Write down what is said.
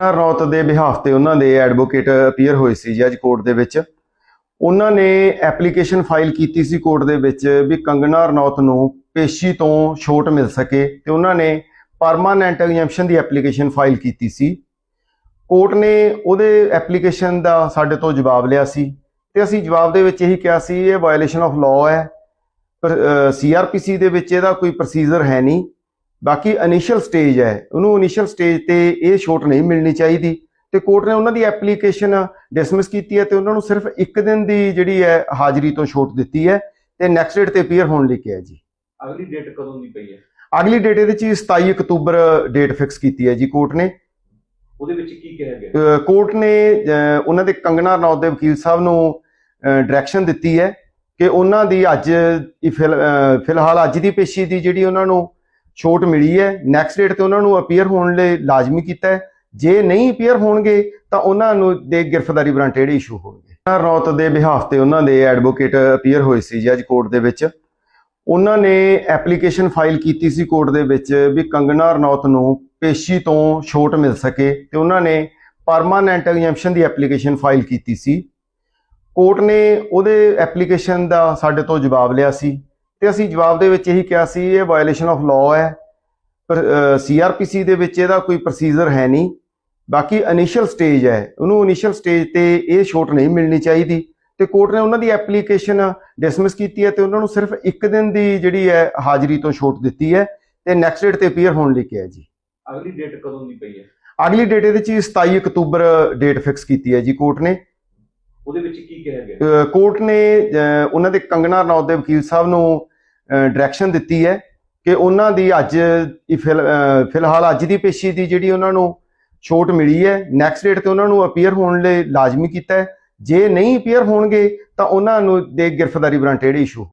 ਰੌਤ ਦੇ ਬਿਹਾਫ ਤੇ ਉਹਨਾਂ ਦੇ ਐਡਵੋਕੇਟ ਅਪੀਅਰ ਹੋਏ ਸੀ ਜੀ ਅੱਜ ਕੋਰਟ ਦੇ ਵਿੱਚ। ਉਹਨਾਂ ਨੇ ਐਪਲੀਕੇਸ਼ਨ ਫਾਈਲ ਕੀਤੀ ਸੀ ਕੋਰਟ ਦੇ ਵਿੱਚ ਵੀ ਕੰਗਨਾ ਰਣੌਤ ਨੂੰ ਪੇਸ਼ੀ ਤੋਂ ਛੋਟ ਮਿਲ ਸਕੇ ਤੇ ਉਹਨਾਂ ਨੇ ਪਰਮਾਨੈਂਟ ਐਗਜ਼ੈਂਪਸ਼ਨ ਦੀ ਐਪਲੀਕੇਸ਼ਨ ਫਾਈਲ ਕੀਤੀ ਸੀ। ਕੋਰਟ ਨੇ ਉਹਦੇ ਐਪਲੀਕੇਸ਼ਨ ਦਾ ਸਾਡੇ ਤੋਂ ਜਵਾਬ ਲਿਆ ਸੀ ਤੇ ਅਸੀਂ ਜਵਾਬ ਦੇ ਵਿੱਚ ਇਹੀ ਕਿਹਾ ਸੀ, ਇਹ ਵਾਇਓਲੇਸ਼ਨ ਆਫ ਲਾਅ ਹੈ। ਪਰ ਸੀਆਰਪੀਸੀ ਦੇ ਵਿੱਚ ਇਹਦਾ ਕੋਈ ਪ੍ਰੋਸੀਜਰ ਹੈ ਨਹੀਂ। ਬਾਕੀ ਇਨੀਸ਼ੀਅਲ ਸਟੇਜ ਹੈ। ਉਹਨੂੰ ਇਨੀਸ਼ੀਅਲ ਸਟੇਜ ਤੇ ਇਹ ਛੋਟ ਨਹੀਂ ਮਿਲਣੀ ਚਾਹੀਦੀ। ਤੇ ਕੋਰਟ ਨੇ ਉਹਨਾਂ ਦੀ ਐਪਲੀਕੇਸ਼ਨ ਡਿਸਮਿਸ ਕੀਤੀ ਹੈ ਤੇ ਉਹਨਾਂ ਨੂੰ ਸਿਰਫ ਇੱਕ ਦਿਨ ਦੀ ਜਿਹੜੀ ਹੈ ਹਾਜ਼ਰੀ ਤੋਂ ਛੋਟ ਦਿੱਤੀ ਹੈ। ਤੇ ਨੈਕਸਟ ਡੇਟ ਤੇ ਅਪੀਅਰ ਹੋਣ ਲਈ ਕਿਹਾ ਜੀ। ਅਗਲੀ ਡੇਟ ਕਦੋਂ ਦੀ ਪਈ ਹੈ? ਅਗਲੀ ਡੇਟ ਇਹਦੇ ਚ 27 ਅਕਤੂਬਰ ਡੇਟ ਫਿਕਸ ਕੀਤੀ ਹੈ ਜੀ ਕੋਰਟ ਨੇ। ਉਹਦੇ ਵਿੱਚ ਕੀ ਕਿਹਾ ਗਿਆ? ਕੋਰਟ ਨੇ ਉਹਨਾਂ ਦੇ ਕੰਗਨਾ ਰਣੌਤ ਦੇ ਵਕੀਲ ਸਾਹਿਬ ਨੂੰ ਡਾਇਰੈਕਸ਼ਨ ਦਿੱਤੀ ਹੈ ਕਿ ਉਹਨਾਂ ਦੀ ਅੱਜ ਫਿਲਹਾਲ ਅੱਜ ਦੀ ਪੇਸ਼ੀ ਦੀ ਜਿਹੜੀ ਉਹਨਾਂ ਨੂੰ ਛੋਟ ਮਿਲੀ ਹੈ। ਨੈਕਸਟ ਡੇਟ ਤੇ ਉਹਨਾਂ ਨੂੰ ਅਪੀਅਰ ਹੋਣ ਲਈ ਲਾਜ਼ਮੀ ਕੀਤਾ ਹੈ। ਜੇ ਨਹੀਂ ਅਪੀਅਰ ਹੋਣਗੇ, ਤਾਂ ਉਹਨਾਂ ਨੂੰ ਦੇ ਗ੍ਰਿਫਤਾਰੀ ਵਾਰੰਟ ਜਿਹੜੇ ਇਸ਼ੂ ਹੋਣਗੇ। ਰਣੌਤ ਦੇ ਬਿਹਾਫ ਤੇ ਉਹਨਾਂ ਦੇ ਐਡਵੋਕੇਟ ਅਪੀਅਰ ਹੋਏ ਸੀ ਜੱਜ ਕੋਰਟ ਦੇ ਵਿੱਚ। ਉਹਨਾਂ ਨੇ ਐਪਲੀਕੇਸ਼ਨ ਫਾਈਲ ਕੀਤੀ ਸੀ ਕੋਰਟ ਦੇ ਵਿੱਚ ਵੀ ਕੰਗਨਾ ਰਣੌਤ ਨੂੰ ਪੇਸ਼ੀ ਤੋਂ ਛੋਟ ਮਿਲ ਸਕੇ ਤੇ ਉਹਨਾਂ ਨੇ ਪਰਮਾਨੈਂਟ ਐਗਜ਼ੈਂਪਸ਼ਨ ਦੀ ਐਪਲੀਕੇਸ਼ਨ ਫਾਈਲ ਕੀਤੀ ਸੀ। ਕੋਰਟ ਨੇ ਉਹਦੇ ਐਪਲੀਕੇਸ਼ਨ ਦਾ ਸਾਡੇ ਤੋਂ ਜਵਾਬ ਲਿਆ ਸੀ। ਤੇ ਅਸੀਂ ਜਵਾਬ ਦੇ ਵਿੱਚ ਇਹੀ ਕਿਹਾ ਸੀ ਇਹ ਵਾਇਓਲੇਸ਼ਨ ਆਫ ਲਾਅ ਹੈ। ਪਰ ਸੀਆਰਪੀਸੀ ਦੇ ਵਿੱਚ ਇਹਦਾ ਕੋਈ ਪ੍ਰੋਸੀਜਰ ਹੈ ਨਹੀਂ। ਬਾਕੀ ਇਨੀਸ਼ੀਅਲ ਸਟੇਜ ਹੈ। ਉਹਨੂੰ ਇਨੀਸ਼ੀਅਲ ਸਟੇਜ ਤੇ ਇਹ ਛੋਟ ਨਹੀਂ ਮਿਲਣੀ ਚਾਹੀਦੀ। ਤੇ ਕੋਰਟ ਨੇ ਉਹਨਾਂ ਦੀ ਐਪਲੀਕੇਸ਼ਨ ਡਿਸਮਿਸ ਕੀਤੀ ਹੈ ਤੇ ਉਹਨਾਂ ਨੂੰ ਸਿਰਫ ਇੱਕ ਦਿਨ ਦੀ ਜਿਹੜੀ ਹੈ ਹਾਜ਼ਰੀ ਤੋਂ ਛੋਟ ਦਿੱਤੀ ਹੈ। ਤੇ ਨੈਕਸਟ ਡੇਟ ਤੇ ਅਪੀਅਰ ਹੋਣ ਲਈ ਕਿਹਾ ਜੀ। ਅਗਲੀ ਡੇਟ ਕਦੋਂ ਦੀ ਪਈ ਹੈ? ਅਗਲੀ ਡੇਟ ਇਹਦੇ ਚ 27 ਅਕਤੂਬਰ ਡੇਟ ਫਿਕਸ ਕੀਤੀ ਹੈ ਜੀ ਕੋਰਟ ਨੇ। ਉਹਦੇ ਵਿੱਚ ਕੀ ਕਿਹਾ ਗਿਆ? ਕੋਰਟ ਨੇ ਉਹਨਾਂ ਦੇ ਕੰਗਣਾ ਰਣੌਤ ਦੇ ਵਕੀਲ ਸਾਹਿਬ ਨੂੰ ਡਾਇਰੈਕਸ਼ਨ ਦਿੱਤੀ ਹੈ ਕਿ ਉਹਨਾਂ ਦੀ ਅੱਜ ਫਿਲਹਾਲ ਅੱਜ ਦੀ ਪੇਸ਼ੀ ਦੀ ਜਿਹੜੀ ਉਹਨਾਂ ਨੂੰ ਛੋਟ ਮਿਲੀ ਹੈ ਨੈਕਸਟ ਡੇਟ ਤੇ ਉਹਨਾਂ ਨੂੰ ਅਪੀਅਰ ਹੋਣ ਲਈ ਲਾਜ਼ਮੀ ਕੀਤਾ ਹੈ। ਜੇ ਨਹੀਂ ਅਪੀਅਰ ਹੋਣਗੇ ਤਾਂ ਉਹਨਾਂ ਨੂੰ ਦੇ ਗ੍ਰਿਫਤਾਰੀ ਵਾਰੰਟ ਇਸ਼ੂ